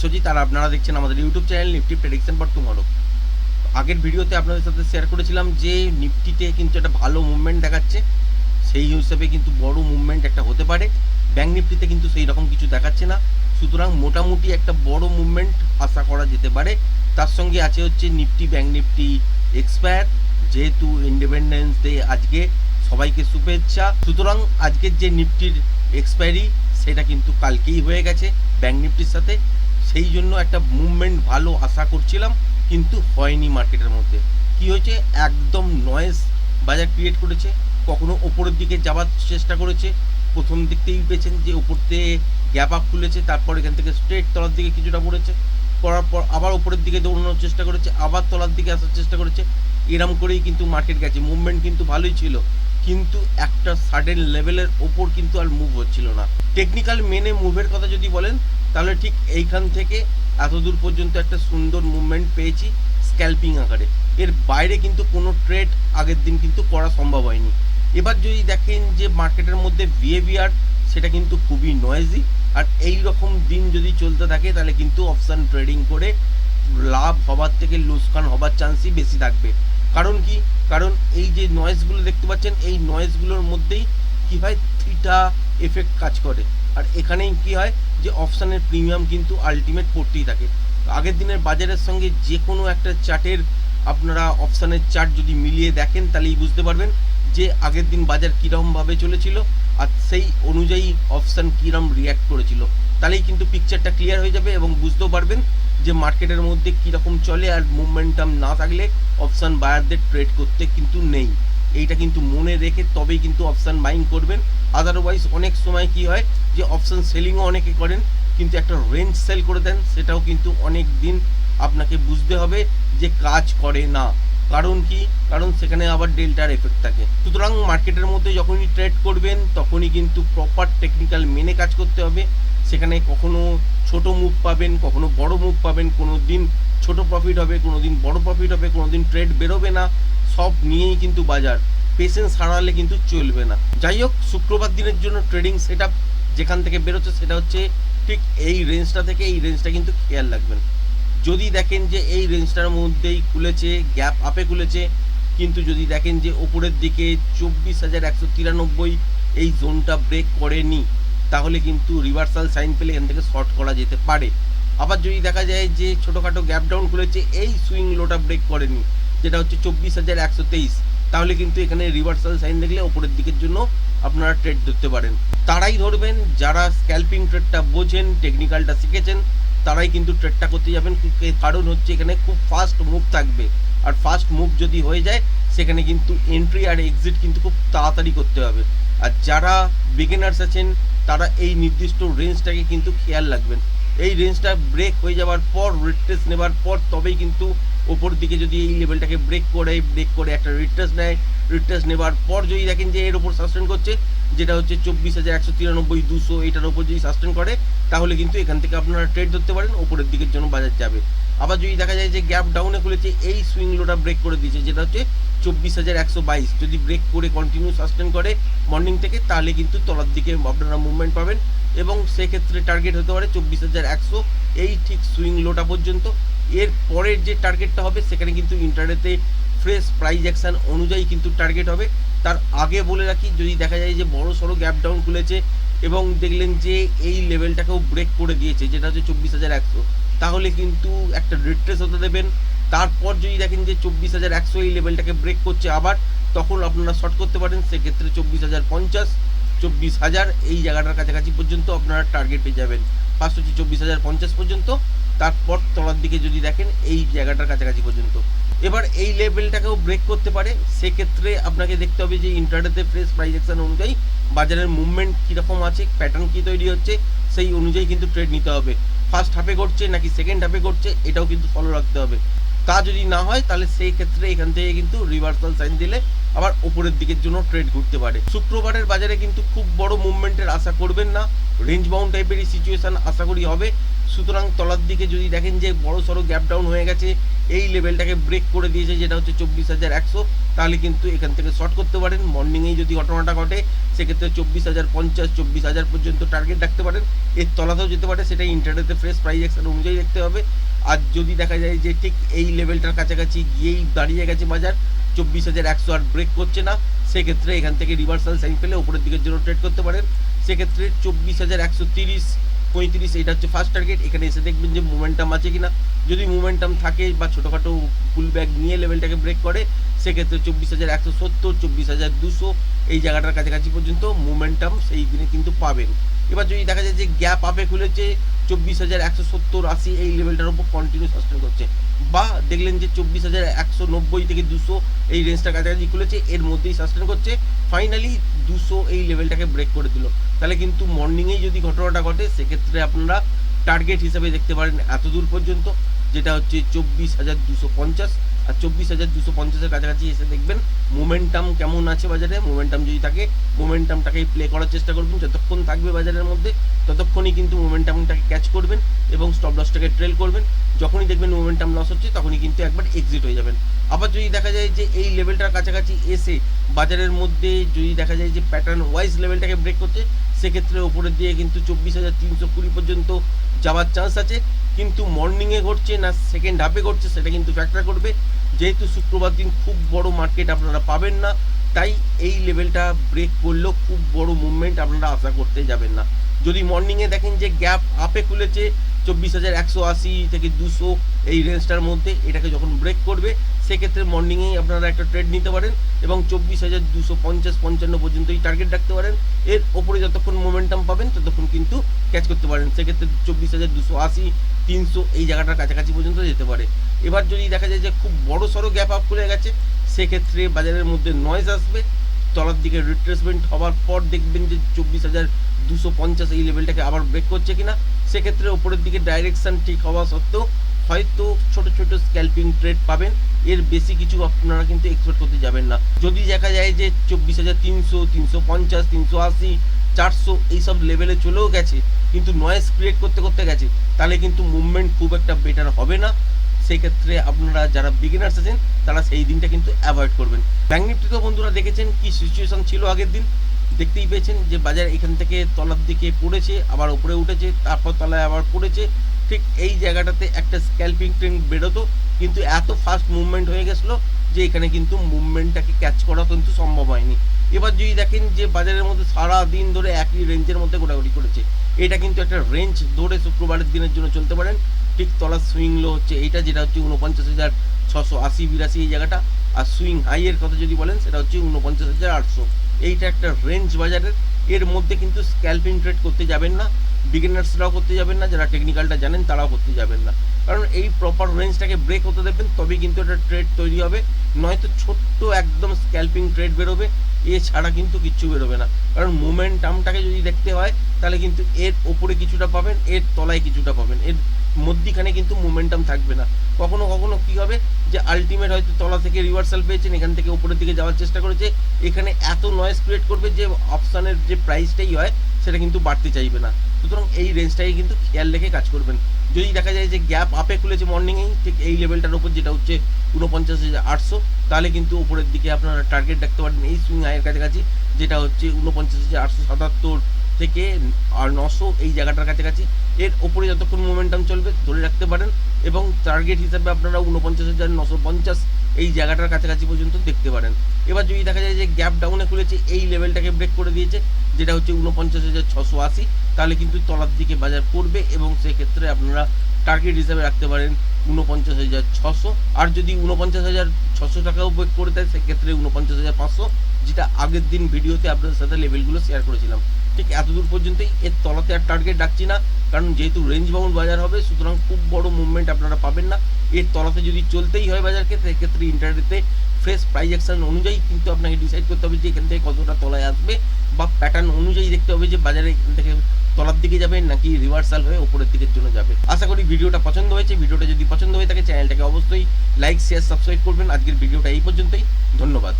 বিশ্বজিৎ, আর আপনারা দেখছেন আমাদের YouTube channel Nifty prediction for tomorrow আগের ভিডিওতে আপনাদের সাথে শেয়ার করেছিলাম যে নিফটিতে কিন্তু একটা ভালো মুভমেন্ট দেখাচ্ছে। সেই হিসেবে কিন্তু বড় মুভমেন্ট একটা হতে পারে। ব্যাঙ্ক নিফটিতে কিন্তু সেই রকম কিছু দেখাচ্ছে না। সুতরাং মোটামুটি একটা বড় মুভমেন্ট আশা করা যেতে পারে। তার সঙ্গে আছে হচ্ছে নিফটি ব্যাঙ্ক নিফটি এক্সপায়ার যেহেতু ইন্ডিপেন্ডেন্স ডে আজকে, সবাইকে শুভেচ্ছা। সুতরাং আজকের যে নিফটির এক্সপায়ারি সেটা কিন্তু কালকেই হয়ে গেছে ব্যাঙ্ক নিফটির সাথে। সেই জন্য একটা মুভমেন্ট ভালো আশা করছিলাম, কিন্তু হয়নি মার্কেটের মধ্যে। কি হয়েছে? একদম নয়েস বাজার ক্রিয়েট করেছে, কখনো ওপরের দিকে যাওয়ার চেষ্টা করেছে, প্রথম দিক থেকেই পেয়েছেন যে ওপর থেকে গ্যাপ আপ খুলেছে, তারপর এখান থেকে স্ট্রেট তলার দিকে কিছুটা পড়েছে, করার পর আবার ওপরের দিকে দৌড়ানোর চেষ্টা করেছে, আবার তলার দিকে আসার চেষ্টা করেছে, এরম করেই কিন্তু মার্কেট গেছে মুভমেন্ট কিন্তু ভালোই ছিল, কিন্তু একটা সাডেন লেভেলের ওপর কিন্তু আর মুভ হচ্ছিল না। টেকনিক্যাল মেনে মুভের কথা যদি বলেন তাহলে ঠিক এইখান থেকে এত দূর পর্যন্ত একটা সুন্দর মুভমেন্ট পেয়েছি স্ক্যাল্পিং আকারে। এর বাইরে কিন্তু কোনো ট্রেড আগের দিন কিন্তু করা সম্ভব হয়নি। এবার যদি দেখেন যে মার্কেটের মধ্যে বিহেভিয়ার সেটা কিন্তু খুবই নয়েজি আর এই রকম দিন যদি চলতে থাকে, তাহলে কিন্তু অপশান ট্রেডিং করে লাভ হবার থেকে লোসকান হবার চান্সই বেশি থাকবে। কারণ কি? কারণ এই যে নয়েজগুলো দেখতে পাচ্ছেন, এই নয়েজগুলোর মধ্যেই কী হয়? থিটা এফেক্ট কাজ করে। আর এখানেই কি হয়? যে অপশানের প্রিমিয়াম কিন্তু আলটিমেট পড়তেই থাকে। আগের দিনের বাজারের সঙ্গে যে কোনো একটা চার্টের আপনারা অপশানের চার্ট যদি মিলিয়ে দেখেন, তাহলেই বুঝতে পারবেন যে আগের দিন বাজার কীরকমভাবে চলেছিল আর সেই অনুযায়ী অপশান কীরকম রিয়্যাক্ট করেছিল। তাহলেই কিন্তু পিকচারটা ক্লিয়ার হয়ে যাবে এবং বুঝতেও পারবেন যে মার্কেটের মধ্যে কীরকম চলে আর মুভমেন্টাম না থাকলে অপশান বায়ারদের ট্রেড করতে কিন্তু নেই। এইটা কিন্তু মনে রেখে তবেই কিন্তু অপশান বাইং করবেন। আদারওয়াইজ অনেক সময় কি হয় যে অপশান সেলিংও অনেকে করেন, কিন্তু একটা রেঞ্জ সেল করে দেন, সেটাও কিন্তু অনেক দিন আপনাকে বুঝতে হবে যে কাজ করে না। কারণ কি? কারণ সেখানে আবার ডেল্টার এফেক্ট থাকে। সুতরাং মার্কেটের মধ্যে যখনই ট্রেড করবেন, তখনই কিন্তু প্রপার টেকনিক্যাল মেনে কাজ করতে হবে। সেখানে কখনো ছোট মুভ পাবেন, কখনো বড় মুভ পাবেন কোনো দিন ছোট প্রফিট হবে কোনো দিন বড় প্রফিট হবে কোনো দিন ট্রেড বেরোবে না। সব নিয়েই কিন্তু বাজার। পেশেন্স হারালে কিন্তু চলবে না। যাই হোক, শুক্রবার দিনের জন্য ট্রেডিং সেট যেখান থেকে বেরোচ্ছে সেটা হচ্ছে ঠিক এই রেঞ্জটা থেকে এই রেঞ্জটা কিন্তু খেয়াল রাখবেন। যদি দেখেন যে এই রেঞ্জটার মধ্যেই খুলেছে গ্যাপ আপে খুলেছে, কিন্তু যদি দেখেন যে ওপরের দিকে চব্বিশ হাজার একশো তিরানব্বই এই জোনটা ব্রেক করেনি, তাহলে কিন্তু রিভার্সাল সাইন পেলে এখান থেকে শর্ট করা যেতে পারে। আবার যদি দেখা যায় যে ছোটোখাটো গ্যাপ ডাউন খুলেছে, এই সুইং লোটা ব্রেক করেনি যেটা হচ্ছে চব্বিশ হাজার একশো তেইশ। তাহলে কিন্তু এখানে রিভার্সাল সাইন দেখলে ওপরের দিকের জন্য আপনারা ট্রেড ধরতে পারেন। তারাই ধরবেন, যারা স্ক্যাল্পিং ট্রেডটা বোঝেন টেকনিক্যালটা শিখেছেন, তারাই কিন্তু ট্রেডটা করতে যাবেন। কারণ হচ্ছে এখানে খুব ফাস্ট মুভ থাকবে। আর ফাস্ট মুভ যদি হয়ে যায়, সেখানে কিন্তু এন্ট্রি আর এক্সিট কিন্তু খুব তাড়াতাড়ি করতে হবে। আর যারা বিগিনার্স আছেন, তারা এই নির্দিষ্ট রেঞ্জটাকে কিন্তু খেয়াল রাখবেন। এই রেঞ্জটা ব্রেক হয়ে যাওয়ার পর রিট্রেস নেবার পর, তবেই কিন্তু ওপর দিকে যদি এই লেভেলটাকে ব্রেক করে ব্রেক করে একটা রিট্রেস নেয় রিট্রেস নেবার পর যদি দেখেন যে এর ওপর সাস্টেন করছে, যেটা হচ্ছে চব্বিশ হাজার একশো তিরানব্বই, দুশো এটার ওপর যদি সাস্টেন করে, তাহলে কিন্তু এখান থেকে আপনারা ট্রেড ধরতে পারেন ওপরের দিকের জন্য বাজার যাবে। আবার যদি দেখা যায় যে গ্যাপ ডাউনে খুলেছে, এই সুইং লোটা ব্রেক করে দিয়েছে, যেটা হচ্ছে চব্বিশ হাজার একশো বাইশ। যদি ব্রেক করে কন্টিনিউ সাস্টেন করে মর্নিং থেকে, তাহলে কিন্তু তলার দিকে আপনারা মুভমেন্ট পাবেন। এবং সেক্ষেত্রে টার্গেট হতে পারে চব্বিশ হাজার একশো। এই ঠিক সুইং লোটা পর্যন্ত এর পরের যে টার্গেটটা হবে, সেখানে কিন্তু ইন্টারনেটে ফ্রেশ প্রাইজ অ্যাকশান অনুযায়ী কিন্তু টার্গেট হবে। তার আগে বলে রাখি, যদি দেখা যায় যে বড় সড়ো গ্যাপ ডাউন খুলেছে এবং দেখলেন যে এই লেভেলটাকেও ব্রেক করে দিয়েছে, যেটা হচ্ছে চব্বিশ হাজার একশো, তাহলে কিন্তু একটা রিট্রেস হতে দেবেন। তারপর যদি দেখেন যে চব্বিশ হাজার একশো এই লেভেলটাকে ব্রেক করছে আবার, তখন আপনারা শর্ট করতে পারেন, সেক্ষেত্রে চব্বিশ হাজার পঞ্চাশ, চব্বিশ হাজার এই জায়গাটার কাছাকাছি পর্যন্ত আপনারা টার্গেট পেয়ে যাবেন। ফার্স্ট হচ্ছে চব্বিশ হাজার পঞ্চাশ পর্যন্ত তারপর তলার দিকে যদি দেখেন, এই জায়গাটার কাছাকাছি পর্যন্ত। এবার এই লেভেলটাকেও ব্রেক করতে পারে। সেক্ষেত্রে আপনাকে দেখতে হবে যে ইন্টারনেটে ফ্রেশ প্রাইস অনুযায়ী বাজারের মুভমেন্ট কীরকম আছে প্যাটার্ন কী তৈরি হচ্ছে, সেই অনুযায়ী কিন্তু ট্রেড নিতে হবে। ফার্স্ট হাফে ঘটছে নাকি সেকেন্ড হাফে ঘটছে, এটাও কিন্তু ফলো রাখতে হবে। তা যদি না হয়, তাহলে সেই ক্ষেত্রে এখান থেকে কিন্তু রিভার্সাল সাইন দিলে আবার ওপরের দিকের জন্য ট্রেড ঘুরতে পারে। শুক্রবারের বাজারে কিন্তু খুব বড় মুভমেন্টের আশা করবেন না। রেঞ্জ বাউন্ড টাইপেরই সিচুয়েশন আশা করি হবে। সুতরাং তলার দিকে যদি দেখেন যে বড় সড়ো গ্যাপ ডাউন হয়ে গেছে, এই লেভেলটাকে ব্রেক করে দিয়েছে, যেটা হচ্ছে চব্বিশ হাজার একশো, তাহলে কিন্তু এখান থেকে শর্ট করতে পারেন। মর্নিংয়েই যদি ঘটনাটা ঘটে, সেক্ষেত্রে চব্বিশ হাজার পঞ্চাশ, চব্বিশ হাজার পর্যন্ত টার্গেট রাখতে পারেন। এর তলাতেও যেতে পারে সেটা ইন্টারনেটে ফ্রেশ প্রাইস অ্যাকশন অনুযায়ী দেখতে হবে। আর যদি দেখা যায় যে ঠিক এই লেভেলটার কাছাকাছি গিয়েই দাঁড়িয়ে গেছে বাজার, চব্বিশ হাজার একশো আর ব্রেক করছে না, সেক্ষেত্রে এখান থেকে রিভার্সাল সাইন পেলে ওপরের দিকের জন্য ট্রেড করতে পারেন। সেক্ষেত্রে চব্বিশ হাজার একশো তিরিশ পঁয়ত্রিশ এটা হচ্ছে ফার্স্ট টার্গেট এখানে এসে দেখবেন যে মোমেন্টাম আছে কিনা। যদি মোমেন্টাম থাকে বা ছোটোখাটো ফুল ব্যাগ নিয়ে লেভেলটাকে ব্রেক করে, সেক্ষেত্রে চব্বিশ হাজার একশো সত্তর, চব্বিশ হাজার দুশো এই জায়গাটার কাছাকাছি পর্যন্ত মোমেন্টাম সেই দিনে কিন্তু পাবেন। এবার যদি দেখা যায় যে গ্যাপ আপে খুলেছে, চব্বিশ হাজার একশো সত্তর, আশি এই লেভেলটার উপর কন্টিনিউ সাস্টেন করছে। বা দেখলেন যে চব্বিশ হাজার একশো নব্বই থেকে দুশো এই রেঞ্জটার কাছাকাছি খুলেছে, এর মধ্যেই সাস্টেন করছে। ফাইনালি দুশো এই লেভেলটাকে ব্রেক করে দিল। তাহলে কিন্তু মর্নিংয়েই যদি ঘটনাটা ঘটে, সেক্ষেত্রে আপনারা টার্গেট হিসেবে দেখতে পারেন এত দূর পর্যন্ত। যেটা হচ্ছে চব্বিশ হাজার দুশো পঞ্চাশ। আর চব্বিশ হাজার দুশো পঞ্চাশের কাছাকাছি এসে দেখবেন মোমেন্টাম কেমন আছে বাজারে। মোমেন্টাম যদি থাকে মোমেন্টামটাকেই প্লে করার চেষ্টা করবেন। যতক্ষণ থাকবে বাজারের মধ্যে, ততক্ষণই কিন্তু মোমেন্টামটাকে ক্যাচ করবেন এবং স্টপ লসটাকে ট্রেল করবেন। যখনই দেখবেন মোমেন্টাম লস হচ্ছে, তখনই কিন্তু একবার এক্সিট হয়ে যাবেন। আবার যদি দেখা যায় যে এই লেভেলটার কাছাকাছি এসে বাজারের মধ্যে যদি দেখা যায় যে প্যাটার্ন ওয়াইজ লেভেলটাকে ব্রেক করছে, সেক্ষেত্রে ওপরের দিয়ে কিন্তু চব্বিশ হাজার তিনশো কুড়ি পর্যন্ত যাওয়ার চান্স আছে। কিন্তু মর্নিংয়ে ঘটছে না সেকেন্ড হাফে ঘটছে, সেটা কিন্তু ফ্যাক্টর করবে। যেহেতু শুক্রবার দিন খুব বড় মার্কেট আপনারা পাবেন না, তাই এই লেভেলটা ব্রেক করলেও খুব বড় মুভমেন্ট আপনারা আশা করতে যাবেন না। যদি মর্নিংয়ে দেখেন যে গ্যাপ আপে খুলেছে চব্বিশ হাজার একশো আশি থেকে দুশো এই রেঞ্জটার মধ্যে এটাকে যখন ব্রেক করবে, সেক্ষেত্রে মর্নিংয়েই আপনারা একটা ট্রেড নিতে পারেন এবং চব্বিশ হাজার দুশো পঞ্চাশ, পঞ্চান্ন পর্যন্ত এই টার্গেট রাখতে পারেন। এর ওপরে যতক্ষণ মোমেন্টাম পাবেন, ততক্ষণ কিন্তু ক্যাচ করতে পারেন। সেক্ষেত্রে চব্বিশ হাজার দুশো আশি, তিনশো এই জায়গাটার কাছাকাছি পর্যন্ত যেতে পারে। এবার যদি দেখা যায় যে খুব বড় সড়ো গ্যাপ আপ করে গেছে, সেক্ষেত্রে বাজারের মধ্যে নয়েজ আসবে। তলার দিকে রিট্রেসমেন্ট হওয়ার পর দেখবেন যে চব্বিশ হাজার দুশো পঞ্চাশ এই লেভেলটাকে আবার ব্রেক করছে কিনা। সেক্ষেত্রে ওপরের দিকে ডাইরেকশন ঠিক হওয়া সত্ত্বেও হয়তো ছোট ছোট স্ক্যাল্পিং ট্রেড পাবেন। এর বেশি কিছু আপনারা কিন্তু এক্সপেক্ট করতে যাবেন না। যদি দেখা যায় যে চব্বিশ হাজার তিনশো তিনশো পঞ্চাশ, তিনশো আশি, চারশো এইসব লেভেলে চলেও গেছে, কিন্তু নয়েজ ক্রিয়েট করতে করতে গেছে, তাহলে কিন্তু মুভমেন্ট খুব একটা বেটার হবে না। সেই ক্ষেত্রে আপনারা যারা বিগিনার্স আছেন, তারা সেই দিনটা কিন্তু অ্যাভয়েড করবেন। ব্যাঙ্ক নিফটিতে বন্ধুরা দেখেছেন কি সিচুয়েশন ছিল আগের দিন? দেখতেই পেয়েছেন যে বাজার এখান থেকে তলার দিকে পড়েছে, আবার উপরে উঠেছে, তারপর তলায় আবার পড়েছে। ঠিক এই জায়গাটাতে একটা স্ক্যাল্পিং ট্রেন বেরোতো, কিন্তু এত ফাস্ট মুভমেন্ট হয়ে গেছিল যে এখানে কিন্তু মুভমেন্টটাকে ক্যাচ করা কিন্তু সম্ভব হয়নি। এবার যদি দেখেন যে বাজারের মধ্যে সারা দিন ধরে একই রেঞ্জের মধ্যে ঘোরাঘুরি করেছে, এটা কিন্তু একটা রেঞ্জ ধরে শুক্রবারের দিনের জন্য চলতে পারেন। ঠিক তলার সুইং লো হচ্ছে এইটা, যেটা হচ্ছে উনপঞ্চাশ হাজার ছশো আশি বিরাশি এই জায়গাটা। আর সুইং হাইয়ের কথা যদি বলেন, সেটা হচ্ছে উনপঞ্চাশ হাজার আটশো। এইটা একটা রেঞ্জ বাজারের। এর মধ্যে কিন্তু স্ক্যালপিং ট্রেড করতে যাবেন না বিগিনার্সরাও করতে যাবেন না, যারা টেকনিক্যালটা জানেন তারাও করতে যাবেন না। কারণ এই প্রপার রেঞ্জটাকে ব্রেক হতে দেবেন, তবেই কিন্তু একটা ট্রেড তৈরি হবে। নয়তো ছোট্ট একদম স্ক্যালপিং ট্রেড বেরোবে, এছাড়া কিন্তু কিচ্ছু বেরোবে না। কারণ মোমেন্টামটাকে যদি দেখতে হয়, তাহলে কিন্তু এর ওপরে কিছুটা পাবেন, এর তলায় কিছুটা পাবেন। এর মধ্যিখানে কিন্তু মোমেন্টাম থাকবে না। কখনো কখনো কি হবে যে আলটিমেট হয়তো তলা থেকে রিভার্সাল পেয়েছেন, এখান থেকে উপরের দিকে যাওয়ার চেষ্টা করেছে, এখানে এত নয়েজ ক্রিয়েট করবে যে অপশানের যে প্রাইসটাই হয়, সেটা কিন্তু বাড়তে চাইবে না। সুতরাং এই রেঞ্জটাই কিন্তু খেয়াল রেখে কাজ করবেন। যদি দেখা যায় যে গ্যাপ আপে খুলেছে মর্নিংয়েই ঠিক এই লেভেলটার উপর, যেটা হচ্ছে উনপঞ্চাশ হাজার আটশো, তাহলে কিন্তু উপরের দিকে আপনারা টার্গেট রাখতে পারেন এই সুইং হাইয়ের কাছাকাছি, যেটা হচ্ছে উনপঞ্চাশ হাজার আটশো সাতাত্তর থেকে আর নশো এই জায়গাটার কাছাকাছি। এর ওপরে যতক্ষণ মোমেন্টাম চলবে ধরে রাখতে পারেন এবং টার্গেট হিসাবে আপনারা উনপঞ্চাশ হাজার নশো পঞ্চাশ এই জায়গাটার কাছাকাছি পর্যন্ত দেখতে পারেন। এবার যদি দেখা যায় যে গ্যাপ ডাউনে খুলেছে, এই লেভেলটাকে ব্রেক করে দিয়েছে, যেটা হচ্ছে উনপঞ্চাশ হাজার ছশো আশি, তাহলে কিন্তু তলার দিকে বাজার পড়বে এবং সেক্ষেত্রে আপনারা টার্গেট হিসাবে রাখতে পারেন উনপঞ্চাশ হাজার ছশো। আর যদি উনপঞ্চাশ হাজার ছশো টাকাও ব্রেক করে দেয়, সেক্ষেত্রে উনপঞ্চাশ হাজার পাঁচশো, যেটা আগের দিন ভিডিওতে আপনাদের সাথে লেভেলগুলো শেয়ার করেছিলাম। ঠিক এতদূর পর্যন্তই এর তলাতে আর টার্গেট ডাকছি না, কারণ যেহেতু রেঞ্জ বাউন্ড বাজার হবে, সুতরাং খুব বড় মুভমেন্ট আপনারা পাবেন না। এর তলাতে যদি চলতেই হয় বাজারকে, সেক্ষেত্রে ইন্টারনেটে ফ্রেশ প্রাইস অ্যাকশন অনুযায়ী কিন্তু আপনাকে ডিসাইড করতে হবে যে এখান থেকে কতটা তলায় আসবে, বা প্যাটার্ন অনুযায়ী দেখতে হবে যে বাজারে এখান থেকে তলার দিকে যাবে নাকি রিভার্সাল হয়ে ওপরের দিকের জন্য যাবে। আশা করি ভিডিওটা পছন্দ হয়েছে। ভিডিওটা যদি পছন্দ হয়ে থাকে চ্যানেলটাকে অবশ্যই লাইক শেয়ার সাবস্ক্রাইব করবেন। আজকের ভিডিওটা এই পর্যন্তই। ধন্যবাদ।